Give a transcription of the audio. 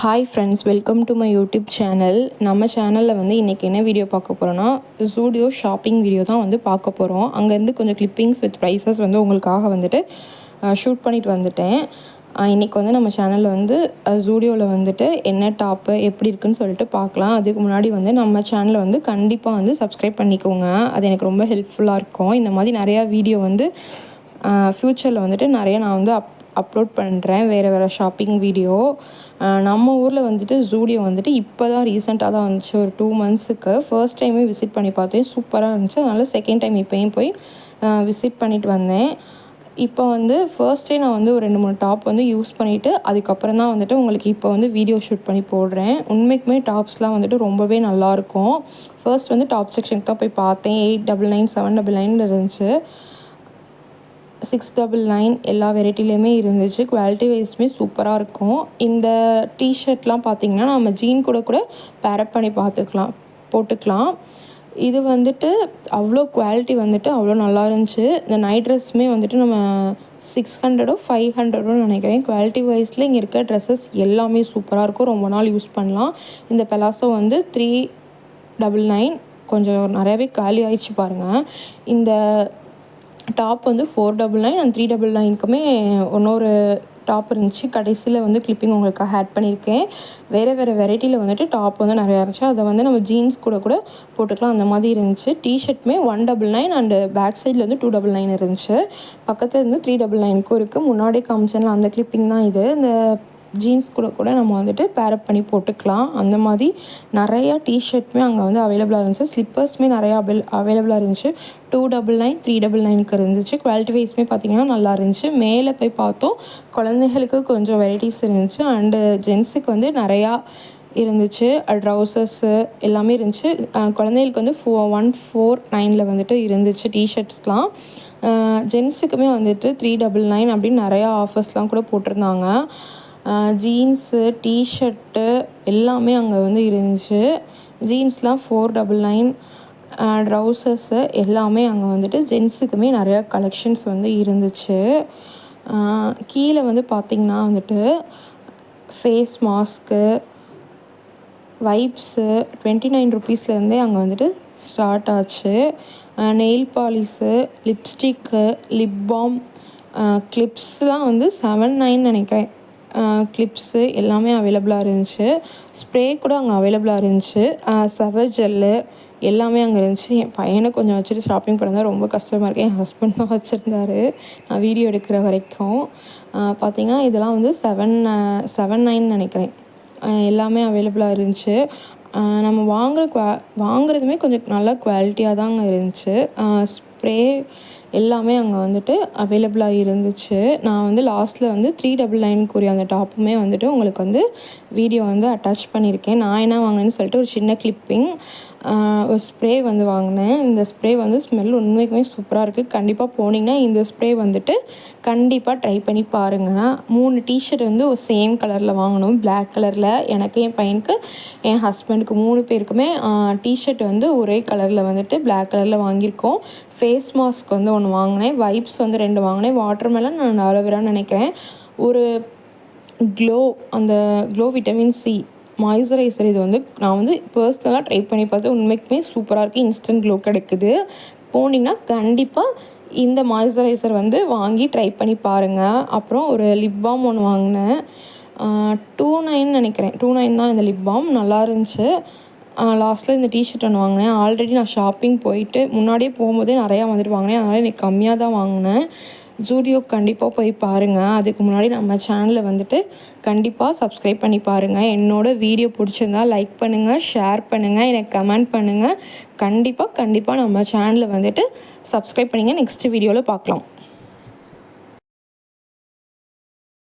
Hi friends welcome to my YouTube channel நம்ம சேனலில் வந்து இன்றைக்கி என்ன வீடியோ பார்க்க போகிறோன்னா ஜூடியோ ஷாப்பிங் வீடியோ தான் வந்து பார்க்க போகிறோம் அங்கேருந்து கொஞ்சம் கிளிப்பிங்ஸ் வித் ப்ரைஸஸ் வந்து உங்களுக்காக வந்துட்டு ஷூட் பண்ணிட்டு வந்துட்டேன். இன்றைக்கி வந்து நம்ம சேனலில் வந்து ஜூடியோவில் வந்துட்டு என்ன டாப்பு எப்படி இருக்குன்னு சொல்லிட்டு பார்க்கலாம். அதுக்கு முன்னாடி வந்து நம்ம சேனலை வந்து கண்டிப்பாக வந்து சப்ஸ்கிரைப் பண்ணிக்கோங்க. அது எனக்கு ரொம்ப ஹெல்ப்ஃபுல்லாக இருக்கும். இந்த மாதிரி நிறையா வீடியோ வந்து ஃப்யூச்சரில் வந்துட்டு நிறைய நான் வந்து அப் அப்லோட் பண்ணுறேன் வேறு வேறு ஷாப்பிங் வீடியோ நம்ம ஊரில் வந்துட்டு ஜூடியோ வந்துட்டு இப்போ தான் ரீசெண்டாக தான் வந்துச்சு. ஒரு டூ மந்த்ஸுக்கு ஃபர்ஸ்ட் டைமே விசிட் பண்ணி பார்த்தேன். சூப்பராக இருந்துச்சு. அதனால் செகண்ட் டைம் இப்போயும் போய் விசிட் பண்ணிட்டு வந்தேன். இப்போ வந்து ஃபர்ஸ்டே நான் வந்து ஒரு ரெண்டு மூணு டாப் வந்து யூஸ் பண்ணிவிட்டு அதுக்கப்புறம் தான் வந்துட்டு உங்களுக்கு இப்போ வந்து வீடியோ ஷூட் பண்ணி போடுறேன். உண்மைக்குமே டாப்ஸ்லாம் வந்துட்டு ரொம்பவே நல்லாயிருக்கும் ஃபர்ஸ்ட் வந்து டாப் செக்ஷனுக்கு தான் போய் பார்த்தேன். Eight double nine seven double nine இருந்துச்சு. சிக்ஸ் டபுள் நைன் எல்லா வெரைட்டிலையுமே இருந்துச்சு. குவாலிட்டி வைஸுமே சூப்பராக இருக்கும். இந்த டிஷர்ட்லாம் பார்த்திங்கன்னா நம்ம ஜீன் கூட கூட பேரப் பண்ணி பார்த்துக்கலாம் போட்டுக்கலாம். இது வந்துட்டு அவ்வளோ குவாலிட்டி வந்துட்டு அவ்வளோ நல்லா இருந்துச்சு. இந்த நைட் ட்ரெஸ்ஸுமே வந்துட்டு நம்ம சிக்ஸ் ஹண்ட்ரடோ ஃபைவ் ஹண்ட்ரடோ நினைக்கிறேன். குவாலிட்டி வைஸில் இங்கே இருக்க ட்ரெஸ்ஸஸ் எல்லாமே சூப்பராக இருக்கும். ரொம்ப நாள் யூஸ் பண்ணலாம். இந்த பெலாசோ வந்து த்ரீ டபுள் நைன் கொஞ்சம் நிறையாவே காலி ஆயிடுச்சு பாருங்கள் இந்த டாப் வந்து four double nine and three double நைனுக்குமே இன்னொரு டாப் இருந்துச்சு. கடைசியில் வந்து கிளிப்பிங் உங்களுக்காக ஆட் பண்ணியிருக்கேன். வேறு வேறு வெரைட்டியில் வந்துட்டு டாப் வந்து நிறையா இருந்துச்சு. அதை வந்து நம்ம ஜீன்ஸ் கூட கூட போட்டுக்கலாம். அந்த மாதிரி இருந்துச்சு. டிஷர்ட்டுமே one double nine and back சைடில் வந்து டூ டபுள் நைன் இருந்துச்சு. பக்கத்தில் இருந்து த்ரீ டபுள் நைனுக்கும் இருக்குது முன்னாடி காமிச்சனில் அந்த கிளிப்பிங் தான் இது. இந்த ஜீன்ஸ் கூட கூட நம்ம வந்துட்டு பேரப் பண்ணி போட்டுக்கலாம். அந்த மாதிரி நிறையா டிஷர்ட்டுமே அங்கே வந்து அவைலபிளாக இருந்துச்சு. ஸ்லிப்பர்ஸுமே நிறையா அவைல் அவைலபிளாக இருந்துச்சு. Two double nine three double நைனுக்கு இருந்துச்சு. குவாலிட்டி வைஸ்மே பார்த்திங்கன்னா நல்லா இருந்துச்சு. மேலே போய் பார்த்தோம். குழந்தைகளுக்கு கொஞ்சம் வெரைட்டிஸ் இருந்துச்சு. அண்டு ஜென்ஸுக்கு வந்து நிறையா இருந்துச்சு. ட்ரௌசர்ஸு எல்லாமே இருந்துச்சு. குழந்தைகளுக்கு வந்து ஃபோ ஒன் ஃபோர் நைனில் வந்துட்டு இருந்துச்சு டிஷர்ட்ஸ்லாம் ஜென்ஸுக்குமே வந்துட்டு த்ரீ டபுள் நைன் அப்படின்னு நிறையா ஆஃபர்ஸ்லாம் கூட போட்டிருந்தாங்க. ஜீன்ஸு டீஷர்ட்டு எல்லாமே அங்கே வந்து இருந்துச்சு. ஜீன்ஸ்லாம் ஃபோர் டபுள் நைன் ட்ரௌசர்ஸு எல்லாமே அங்கே வந்துட்டு ஜென்ஸுக்குமே நிறையா கலெக்ஷன்ஸ் வந்து இருந்துச்சு. கீழே வந்து பார்த்திங்கன்னா வந்துட்டு face mask wipes twenty nine ருபீஸ்லேருந்தே அங்கே வந்துட்டு ஸ்டார்ட் ஆச்சு. Nail polish lipstick lip balm கிளிப்ஸ்லாம் வந்து செவன் நைன் நினைக்கிறேன். கிளிப்ஸு எல்லாமே அவைலபிளாக இருந்துச்சு. ஸ்ப்ரே கூட அங்கே அவைலபிளாக இருந்துச்சு. செவர் ஜெல்லு எல்லாமே அங்கே இருந்துச்சு. என் பையனை கொஞ்சம் வச்சுட்டு ஷாப்பிங் பண்ணதான் ரொம்ப கஷ்டமாக இருக்குது என் ஹஸ்பண்ட் தான் வச்சுருந்தாரு. நான் வீடியோ எடுக்கிற வரைக்கும். பார்த்திங்கன்னா இதெல்லாம் வந்து செவன் செவன் நைன் நினைக்கிறேன். எல்லாமே அவைலபிளாக இருந்துச்சு. நம்ம வாங்குகிற குவா வாங்குறதுமே கொஞ்சம் நல்ல குவாலிட்டியாக தாங்க இருந்துச்சு. ஸ்ப்ரே எல்லாமே அங்கே வந்துட்டு அவைலபிளாக இருந்துச்சு. நான் வந்து லாஸ்ட்டில் வந்து த்ரீ டபுள் நைனுக்குரிய அந்த டாப்புமே வந்துட்டு உங்களுக்கு வந்து வீடியோ வந்து அட்டாச் பண்ணியிருக்கேன். நான் என்ன வாங்கினேன்னு சொல்லிட்டு ஒரு சின்ன கிளிப்பிங் ஒரு ஸ்ப்ரே வந்து வாங்கினேன். இந்த ஸ்ப்ரே வந்து ஸ்மெல் உண்மைக்குமே சூப்பராக இருக்குது கண்டிப்பாக போனீங்கன்னா இந்த ஸ்ப்ரே வந்துட்டு கண்டிப்பாக ட்ரை பண்ணி பாருங்கள் மூணு டிஷர்ட் வந்து ஒரு சேம் கலரில் வாங்கணும். பிளாக் கலரில் எனக்கு என் பையனுக்கு என் ஹஸ்பண்டுக்கு மூணு பேருக்குமே டிஷர்ட் வந்து ஒரே கலரில் வந்துட்டு பிளாக் கலரில் வாங்கியிருக்கோம். ஃபேஸ் மாஸ்க் வந்து ஒன்று வாங்கினேன். வைப்ஸ் வந்து ரெண்டு வாங்கினேன். வாட்டர் மேலே நான் அலோவேரான்னு நினைக்கிறேன். ஒரு க்ளோ அந்த க்ளோ விட்டமின் சி மாய்ஸ்சரைசர் இது வந்து நான் வந்து பர்சனலாக ட்ரை பண்ணி பார்த்து உண்மைக்குமே சூப்பராக இருக்குது இன்ஸ்டன்ட் க்ளோ கிடைக்குது. போனீங்கன்னா கண்டிப்பாக இந்த மாய்ஸ்சரைசர் வந்து வாங்கி ட்ரை பண்ணி பாருங்கள் அப்புறம் ஒரு லிப் பாம் ஒன்று வாங்கினேன். டூ நைன் நினைக்கிறேன். டூ நைன் தான் இந்த லிப் பாம் நல்லா இருந்துச்சு. லாஸ்ட்டில் இந்த டிஷர்ட் ஒன்று வாங்கினேன். ஆல்ரெடி நான் ஷாப்பிங் போயிட்டு முன்னாடியே போகும்போதே நிறையா வந்துட்டு வாங்கினேன். அதனால் எனக்கு கம்மியாக தான் வாங்கினேன். ஜூடியோ கண்டிப்பாக போய் பாருங்கள் அதுக்கு முன்னாடி நம்ம சேனலில் வந்துட்டு கண்டிப்பாக சப்ஸ்கிரைப் பண்ணி பாருங்கள் என்னோடய வீடியோ பிடிச்சிருந்தா லைக் பண்ணுங்கள் ஷேர் பண்ணுங்கள் எனக்கு கமெண்ட் பண்ணுங்கள் கண்டிப்பாக கண்டிப்பாக நம்ம சேனலில் வந்துட்டு சப்ஸ்கிரைப் பண்ணிங்க. நெக்ஸ்ட் வீடியோவில் பார்க்கலாம்.